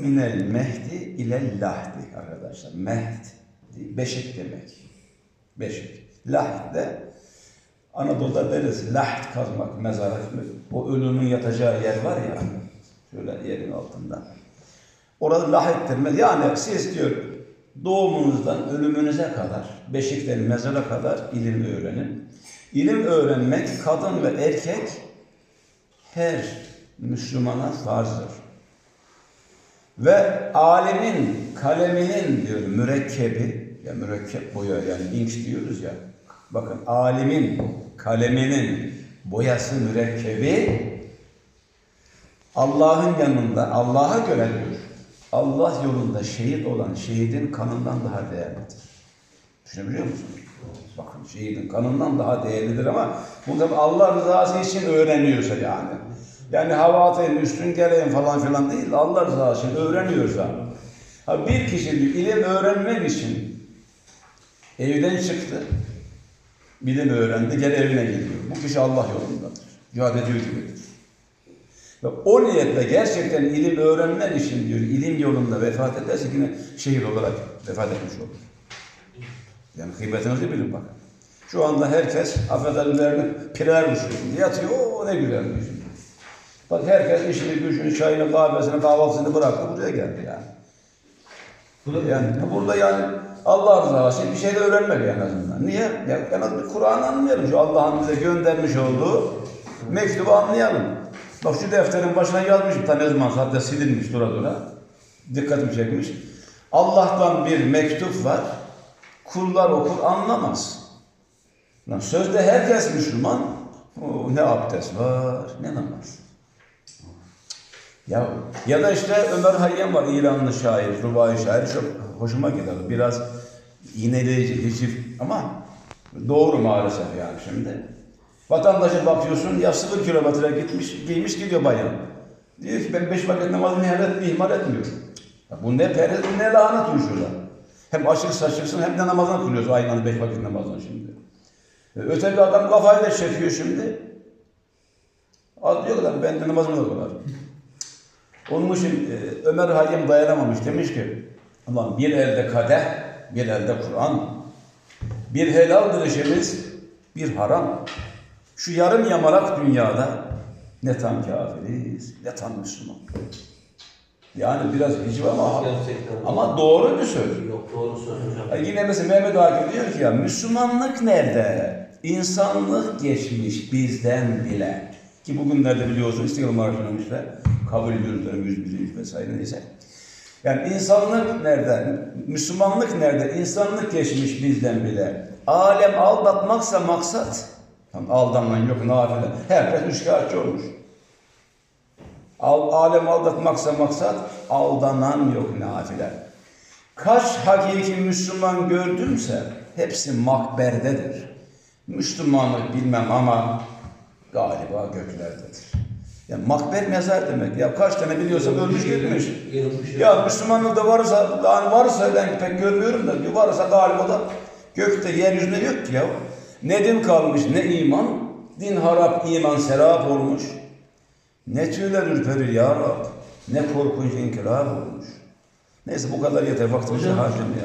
Minel mehdi ile lahdi arkadaşlar. Mehd, beşik demek. Beşik. Lahd de Anadolu'da deriz lahd kazmak, mezarlık. O ölünün yatacağı yer var ya, şöyle yerin altında. Orada lahd denmez. Yani siz diyor doğumunuzdan ölümünüze kadar, beşikten mezara kadar ilim öğrenin. İlim öğrenmek kadın ve erkek her Müslümana farzdır. Ve alimin kaleminin diyor mürekkebi, ya mürekkep boya yani ink diyoruz ya. Bakın alimin kaleminin boyası mürekkebi Allah'ın yanında Allah'a göre diyor. Allah yolunda şehit olan şehidin kanından daha değerlidir. Düşünebiliyor musunuz? Bakın şehidin kanından daha değerlidir ama bu da Allah rızası için öğreniyorsa yani. Yani hava atayım, üstün geleyim falan filan değil. Allah rızası için öğreniyorsa. Ha bir kişi diyor, ilim öğrenmek için evden çıktı. Bilim öğrendi, geri evine geliyor. Bu kişi Allah yolundadır. Cihad ediyor gibidir. Ve o niyetle gerçekten ilim öğrenmek için diyor, ilim yolunda vefat ederse yine şehir olarak vefat etmiş olur. Yani kıymetinizi bilin bakın. Şu anda herkes affederlerini pirer usulünde yatıyor. O ne güzel bir şey. Bak herkes işini, gücünü, çayını, kahvesini, kahvaltısını bıraktı buraya geldi yani. Yani burada yani Allah rızası için bir şey de öğrenmek en azından. Niye? Ya en azından Kur'an'ı anlayalım. Şu Allah'ın bize göndermiş olduğu mektubu anlayalım. Bak şu defterin başına yazmışım ta ne zaman hatta silinmiş dura dura. Dikkatimi çekmiş. Allah'tan bir mektup var. Kullar okur anlamaz. Lan sözde herkes Müslüman. O, ne abdest var ne namaz. Ya ya da işte Ömer Hayyam var İranlı şair, rubai şair çok hoşuma gider. Biraz iğneleyici, hicif ama doğru maalesef yani şimdi. Vatandaşa bakıyorsun ya sıfır kilometre gitmiş, giymiş gidiyor bayan. Diyor ki ben beş vakit namazını ihmal, et, ihmal etmiyorum. Ya bu ne periz, ne lanet uyuşuyorlar. Hem açık saçıksın hem de namazını kılıyorsun aynı beş vakit namazını şimdi. E, Öteki adam kafayı da çekiyor şimdi. Az diyor ki ben de namazımı da kılarım. Onun için e, Ömer Hayyam dayanamamış. Demiş ki Ulan bir elde kadeh, bir elde Kur'an. Bir helaldir işimiz, bir haram. Şu yarım yamalak dünyada ne tam kafiriz, ne tam Müslüman. Yani biraz hiciv ama, Gerçekten. ama doğru bir söz. Yok doğru söz. Ya Yine mesela Mehmet Akif diyor ki ya Müslümanlık nerede? İnsanlık geçmiş bizden bile. Ki bugünlerde biliyorsun İstiklal Marşı'nın işte kabul yürütüyorum yüz bilinç vesaire neyse. Yani insanlık nerede? Müslümanlık nerede? İnsanlık geçmiş bizden bile. Alem aldatmaksa maksat. Tam aldanman yok nafile. Herkes üçkağıtçı olmuş. Al, alem aldatmaksa maksat, aldanan yok nafile. Kaç hakiki Müslüman gördümse hepsi makberdedir. Müslümanlık bilmem ama galiba göklerdedir. Ya makber mezar demek. Ya kaç tane biliyorsa ölmüş gitmiş. Ya Müslümanlık da varsa, yani varsa ben pek görmüyorum da varsa galiba da gökte yeryüzünde yok ki ya. Ne din kalmış ne iman, din harap iman serap olmuş. Ne tüyler ürperir ya Rab, ne korkunç inkılap olmuş. Neyse bu kadar yeter vaktimizi harcamayalım.